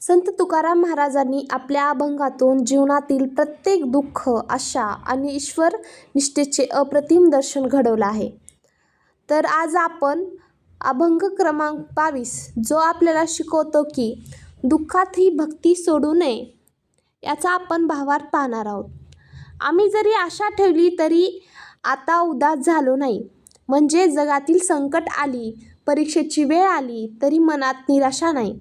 संत तुकाराम महाराजांनी आपल्या अभंगातून जीवनातील प्रत्येक दुःख आशा आणि ईश्वर निष्ठेचे अप्रतिम दर्शन घडवलं आहे. तर आज आपण अभंग क्रमांक बावीस जो आपल्याला शिकवतो की दुःखातही भक्ती सोडू नये याचा आपण भावार्थ पाहणार आहोत. आम्ही जरी आशा ठेवली तरी आता उदास झालो नाही. म्हणजे जगातील संकट आली परीक्षेची वेळ आली तरी मनात निराशा नाही.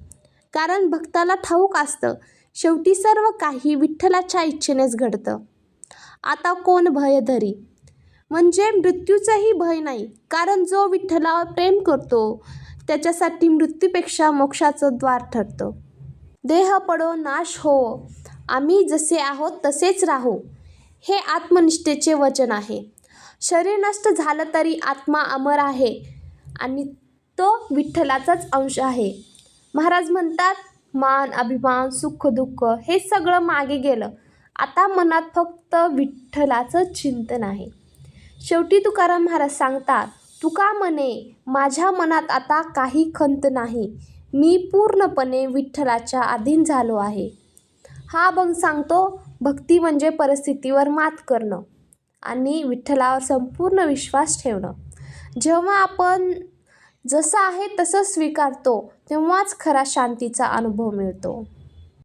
कारण भक्ताला ठाऊक असतं. शेवटी सर्व काही विठ्ठलाच्या इच्छेनेच घडतं. आता कोण भय धरी? म्हणजे मृत्यूचंही भय नाही. कारण जो विठ्ठलावर प्रेम करतो त्याच्यासाठी मृत्यूपेक्षा मोक्षाचं द्वार ठरतं. देह पडो नाश हो आम्ही जसे आहोत तसेच राहू. हे आत्मनिष्ठेचे वचन आहे. शरीर नष्ट झालं तरी आत्मा अमर आहे आणि तो विठ्ठलाचाच अंश आहे. महाराज म्हणतात मान अभिमान सुख दुःख हे सगळं मागे गेलं. आता मनात फक्त विठ्ठलाचं चिंतन आहे. शेवटी तुकाराम महाराज सांगतात तुका म्हणे माझ्या मनात आता काही खंत नाही. मी पूर्णपणे विठ्ठलाच्या अधीन झालो आहे. हा अभंग सांगतो भक्ती म्हणजे परिस्थितीवर मात करणं आणि विठ्ठलावर संपूर्ण विश्वास ठेवणं. जेव्हा आपण जसं आहे तसं स्वीकारतो तेव्हाच खरा शांतीचा अनुभव मिळतो.